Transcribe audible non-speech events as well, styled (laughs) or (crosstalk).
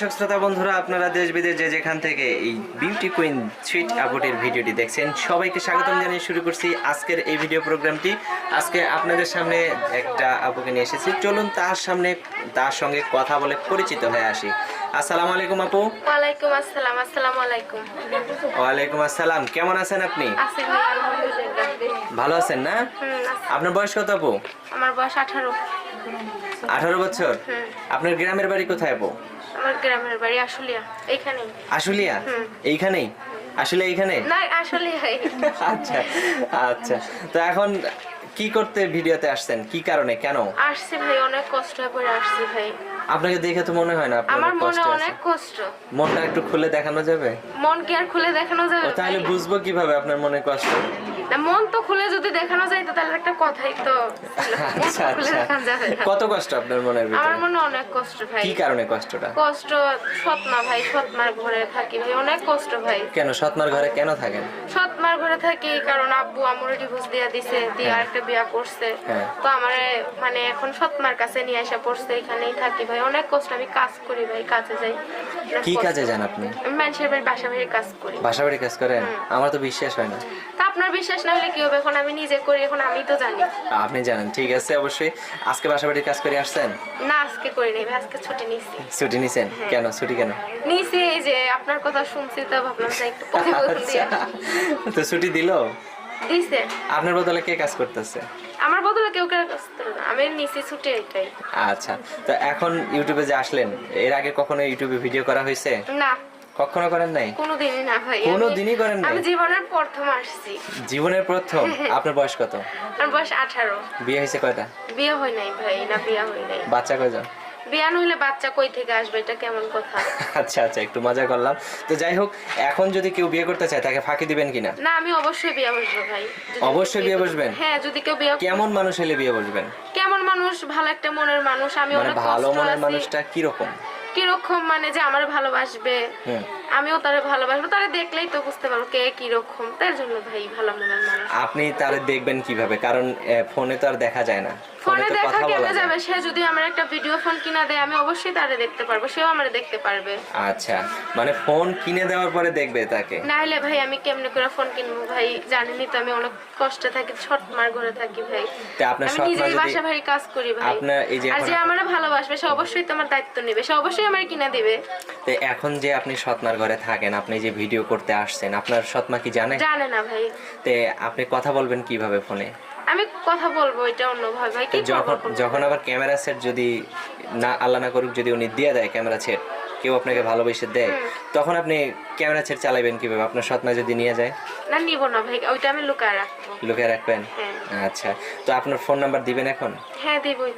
দর্শক শ্রোতা বন্ধুরা আপনারা দেশ বিদেশ যে যেখান থেকে এই বিউটি কুইন সুইট আপুটির ভিডিওটি দেখছেন সবাইকে স্বাগতম জানিয়ে শুরু করছি আজকের এই ভিডিও প্রোগ্রামটি আজকে আপনাদের সামনে একটা আপুকে নিয়ে এসেছি। চলুন তার সামনে তার সঙ্গে কথা বলে পরিচিত হয়ে আসি। আসসালামু আলাইকুম আপু। ওয়ালাইকুম আসসালাম আসসালামু আলাইকুম। ওয়ালাইকুম আসসালাম কেমন আছেন আপনি? ভালো আছেন না? আপনার বয়স কত আপু? আমার বয়স আঠারো। আঠারো বছর? আপনার গ্রামের বাড়ি কোথায় আপু? আমার গ্রামের বাড়ি আশুলিয়া এইখানেই। আশুলিয়া? এইখানেই? আসলে এইখানে? না আসলে আচ্ছা আচ্ছা। তো এখন কি করতে ভিডিওতে আসছেন? কি কারণে? কেন? আসছি ভাই অনেক কষ্ট পড়ে আসছি ভাই। আপনাকে দেখে তো মনে হয় না আপনার আমার মনে অনেক কষ্ট। মনটা একটু খুলে দেখানো যাবে? মন কি আর খুলে দেখানো যাবে তাহলে বুঝব কীভাবে আপনার মনে কষ্ট? না মন তো খুলে যদি দেখানো যায় তো তাহলে একটা কথাই তো আচ্ছা আচ্ছা। কত কষ্ট আপনার মনের আমার মনে অনেক কষ্ট ভাই। কি কারণে কষ্টটা? কষ্ট সৎমা ভাই সৎমার ঘরে থাকি ভাই অনেক কষ্ট ভাই। কেন সৎমার ঘরে কেন থাকেন? সৎমার ঘরে থাকি কারণ আব্বু আমার ডিভোর্স দিয়া দিছে দিয়ে হ্যাঁ। আরেকটা বিয়া করছে। হ্যাঁ। তো আমার মানে এখন সৎমার কাছে নিয়ে আসা পড়ছে এখানেই থাকি ভাই। অনেক কষ্ট আমি কাজ করি ভাই কাজে যাই। কি। কাজে যান আপনি? আমি মানুষের বাড়ি বাসা বাড়ির কাজ করি। বাসা কাজ করেন? আমার তো বিশ্বাস হয় না। আপনার বিশ্বাস না হলে কি হবে? এখন আমি নিজে করি এখন আমি তো জানি। আপনি জানেন ঠিক আছে অবশ্যই। আজকে বাসা বাড়ির কাজ করে আসছেন? না আজকে করি নাই আজকে ছুটি নিছি। ছুটি নিছেন? হ্যাঁ। কেন ছুটি কেন? নিছি এই যে আপনার কথা শুনছি তো ভাবলাম যে একটু প্রতিবেদন আচ্ছা তো ছুটি দিলো? দিছে। আপনার বদলে কে কাজ করতেছে? আমার বদলে কেউ কাজ করে না। আমি নিছি ছুটি এটাই। আচ্ছা তো এখন ইউটিউবে যে আসলেন এর আগে কখনো ইউটিউবে ভিডিও করা হয়েছে? না। কখনো করেন নাই? কোনোদিনই না ভাই কোনো দিনই করেন নাই? আমি জীবনের প্রথম আসছি। জীবনের প্রথম? আপনার বয়স কত? আমার বয়স আঠারো। বিয়ে হয়েছে কয়টা? বিয়ে হয় নাই ভাই না বিয়ে হয় নাই। বাচ্চা কয়জন? বিয়ে নইলে বাচ্চা কই থেকে আসবে এটা কেমন কথা? (laughs) আচ্ছা আচ্ছা একটু মজা করলাম। তো যাই হোক এখন যদি কেউ বিয়ে করতে চায় তাকে ফাঁকি দিবেন কিনা? না আমি অবশ্যই বিয়ে বসবো ভাই। অবশ্যই বিয়ে বসবেন? হ্যাঁ যদি কেউ বিয়ে কেমন মানুষ হলে বিয়ে বসবেন? কেমন মানুষ ভালো একটা মনের মানুষ আমি মানে অনেক ভালো মনের। মানুষটা কীরকম? কীরকম মানে যে আমার ভালোবাসবে? হুম আমিও তারে ভালোবাসবো তারে দেখলেই তো বুঝতে পারব কে কীরকম। তার জন্য ভাই ভালো মনের মানুষ। আপনি তারে দেখবেন কীভাবে? কারণ ফোনে তো আর দেখা যায় না। ফোনে দেখা কেমনে যাবে? সে যদি আমার একটা ভিডিও ফোন কিনা দেয় আমি অবশ্যই তারে দেখতে পারব সেও আমার দেখতে পারবে। আচ্ছা মানে ফোন কিনে দেওয়ার পরে দেখবে তাকে? না হলে ভাই আমি কেমনে করে ফোন কিনবো ভাই? জানেনই তো আমি অনেক কষ্টে থাকি ছোট মার ঘরে থাকি ভাই। তা আপনার বাসা ভাই কাজ করি ভাই। আপনার এই যে আর যে আমার ভালোবাসবে সে অবশ্যই তোমার দায়িত্ব নেবে সে অবশ্যই আমার কিনা দিবে। তো এখন যে আপনি সৎমার ঘরে থাকেন আপনি যে ভিডিও করতে আসছেন আপনার সৎমা কি জানে? জানে না ভাই। তে আপনি কথা বলবেন কীভাবে ফোনে? আমি কথা বলব এটা অন্য ভাই। ভাই কি যখন যখন আবার ক্যামেরা সেট যদি না আল্লাহ না করুক যদি উনি দিয়ে দেয় ক্যামেরা সেট কেউ আপনাকে ভালোবেসে দেয় তখন আপনি ক্যামেরা সেট চালাবেন কীভাবে? আপনার সৎমা যদি নিয়ে যায়? না নিব না ভাই ওইটা আমি লুকায় রাখব। লুকিয়ে রাখবেন? হ্যাঁ। আচ্ছা। তো আপনার ফোন নাম্বার দিবেন এখন? হ্যাঁ দিবই।